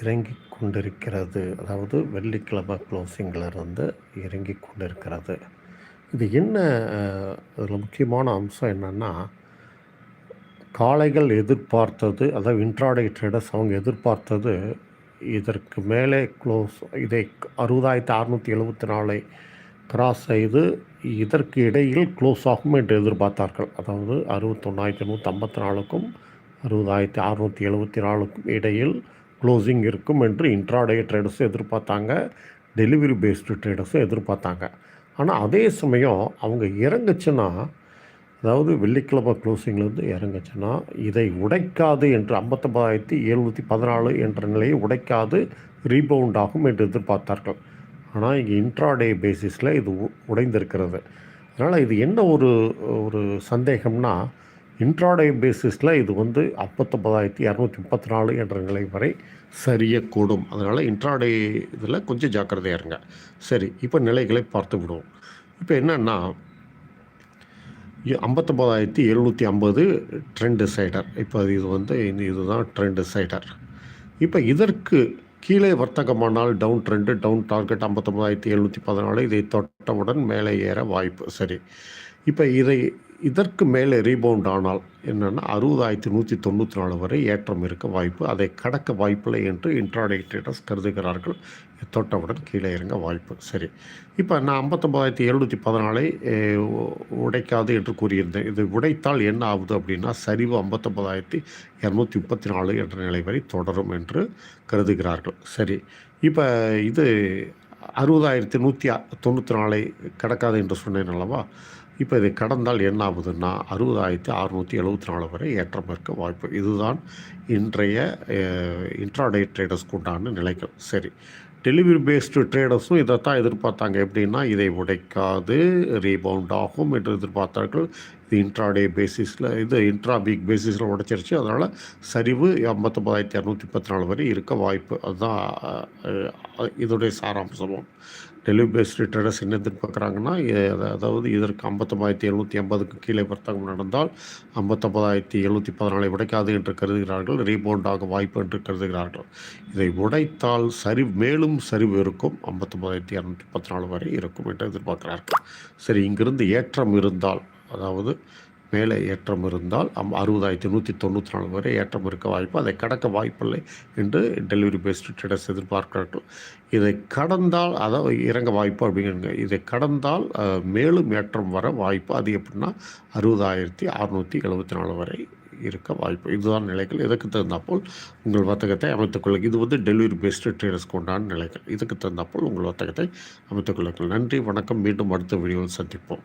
இறங்கி கொண்டிருக்கிறது அதாவது வெள்ளிக்கிழமை க்ளோசிங்கில் இருந்து இறங்கி கொண்டிருக்கிறது இது என்ன இதில் முக்கியமான அம்சம் என்னென்னா காளைகள் எதிர்பார்த்தது அதாவது இன்ட்ராடே ட்ரேடர்ஸ் அவங்க எதிர்பார்த்தது இதற்கு மேலே க்ளோஸ் இதை அறுபதாயிரத்தி அறநூற்றி எழுபத்தி நாலை கிராஸ் செய்து இதற்கு இடையில் க்ளோஸ் ஆகும் என்று எதிர்பார்த்தார்கள். அதாவது அறுபத்தொன்னாயிரத்தி நூற்றி ஐம்பத்தி நாலுக்கும் அறுபதாயிரத்தி அறநூற்றி எழுபத்தி நாலுக்கும் இடையில் க்ளோசிங் இருக்கும் என்று இன்ட்ராடே ட்ரேடர்ஸும் எதிர்பார்த்தாங்க டெலிவரி பேஸ்டு ட்ரேடர்ஸும் எதிர்பார்த்தாங்க. ஆனால் அதே சமயம் அவங்க இறங்குச்சுன்னா அதாவது வெள்ளிக்கிழமை க்ளோசிங்லேருந்து இறங்குச்சுன்னா இதை உடைக்காது என்று ஐம்பத்தொம்பதாயிரத்தி எழுநூற்றி பதினாலு என்ற நிலையை உடைக்காது ரீபவுண்ட் ஆகும் என்று எதிர்பார்த்தார்கள். ஆனால் இங்கே இன்ட்ராடே பேசிஸில் இது உ- உடைந்திருக்கிறது. அதனால் இது என்ன ஒரு ஒரு சந்தேகம்னா இன்ட்ராடே பேசிஸில் இது வந்து ஐம்பத்தொம்பதாயிரத்தி இரநூத்தி முப்பத்தி நாலு என்ற நிலை வரை சரியக்கூடும். அதனால் இன்ட்ராடே இதில் கொஞ்சம் ஜாக்கிரதையா இருங்க. சரி இப்போ நிலைகளை பார்த்து விடுவோம். இப்போ என்னென்னா ஐம்பத்தொம்பதாயிரத்தி எழுநூற்றி ஐம்பது ட்ரெண்ட் சைடர் இப்போ இது வந்து இது இதுதான் ட்ரெண்ட் சைடர் இப்போ இதற்கு கீழே வர்த்தகமானால் டவுன் ட்ரெண்டு டவுன் டார்கெட் ஐம்பத்தொம்பதாயிரத்தி எழுநூற்றி பதினாலு இதை தொட்டவுடன் மேலே ஏற வாய்ப்பு. சரி இப்போ இதை இதற்கு மேலே ரீபவுண்ட் ஆனால் என்னென்னா அறுபதாயிரத்தி நூற்றி தொண்ணூற்றி நாலு வரை ஏற்றம் இருக்க வாய்ப்பு அதை கடக்க வாய்ப்பில்லை என்று இன்ட்ராடே ட்ரேடர்ஸ் கருதுகிறார்கள். தொட்டவுடன் கீழே இறங்க வாய்ப்பு. சரி. இப்போ நான் ஐம்பத்தொம்பதாயிரத்தி எழுநூற்றி பதினாலை உடைக்காது என்று கூறியிருந்தேன். இது உடைத்தால் என்ன ஆகுது அப்படின்னா சரிவு ஐம்பத்தொம்பதாயிரத்தி இரநூத்தி முப்பத்தி நாலு என்ற நிலை வரை தொடரும் என்று கருதுகிறார்கள். சரி. இப்போ இது அறுபதாயிரத்தி நூற்றி தொண்ணூற்றி நாலை கடக்காது என்று சொன்னேன் அல்லவா? இப்போ இதை கடந்தால் என்ன ஆகுதுன்னா அறுபதாயிரத்தி அறுநூற்றி எழுபத்தி நாலு வரை ஏற்றம் இருக்க வாய்ப்பு. இதுதான் இன்றைய இன்ட்ராடே ட்ரேடர்ஸ்க்கு உண்டான நிலைகள். சரி. டெலிவரி பேஸ்டு ட்ரேடர்ஸும் இதைத்தான் எதிர்பார்த்தாங்க. எப்படின்னா இதை உடைக்காது ரீபவுண்ட் ஆகும் என்று எதிர்பார்த்தார்கள். இது இன்ட்ராடே பேசிஸில் இது இன்ட்ரா வீக் பேசிஸில் உடைச்சிருச்சு. அதனால் சரிவு ஐம்பத்தொம்பதாயிரத்தி இரநூத்தி பத்து நாலு வரை இருக்க வாய்ப்பு. அதுதான் இதோடைய சாராம்சமும் டெலிவரி பேஸ்டு ட்ரேடர்ஸ் என்ன எதிர்பார்க்குறாங்கன்னா அதாவது இதற்கு ஐம்பத்தொம்பதாயிரத்தி எழுநூற்றி ஐம்பதுக்கு கீழே வர்த்தகம் நடந்தால் ஐம்பத்தொம்பதாயிரத்தி எழுநூற்றி பதினாலை உடைக்காது என்று கருதுகிறார்கள். ரீபவுண்ட் ஆக வாய்ப்பு என்று கருதுகிறார்கள். இதை உடைத்தால் சரி மேலும் சரிவு இருக்கும். ஐம்பத்தொம்பதாயிரத்தி இரநூத்தி பத்து நாலு வரை இருக்கும் என்று எதிர்பார்க்கிறார்கள். சரி இங்கிருந்து ஏற்றம் இருந்தால் அதாவது மேலே ஏற்றம் இருந்தால் அம் அறுபதாயிரத்தி நூற்றி தொண்ணூற்றி நாலு வரை ஏற்றம் இருக்க வாய்ப்பு அதை கடக்க வாய்ப்பில்லை என்று டெலிவரி பேஸ்டு ட்ரேடர்ஸ் எதிர்பார்க்கிறார்கள். இதை கடந்தால் அதாவது இறங்க வாய்ப்பு அப்படிங்கிறாங்க இதை கடந்தால் மேலும் ஏற்றம் வர வாய்ப்பு அது எப்படின்னா அறுபதாயிரத்தி அறுநூற்றி எழுபத்தி நாலு வரை இருக்க வாய்ப்பு. இதுதான் நிலைகள். இதற்கு தகுந்தாப்போல் உங்கள் வர்த்தகத்தை அமைத்துக்கொள்ளுங்கள் இது வந்து டெலிவரி பேஸ்டு ட்ரேடர்ஸ்க்கு உண்டான நிலைகள். இதுக்கு தகுந்தாப்போல் உங்கள் வர்த்தகத்தை அமைத்துக்கொள்ளுங்கள் நன்றி வணக்கம். மீண்டும் அடுத்த வீடியோவில் சந்திப்போம்.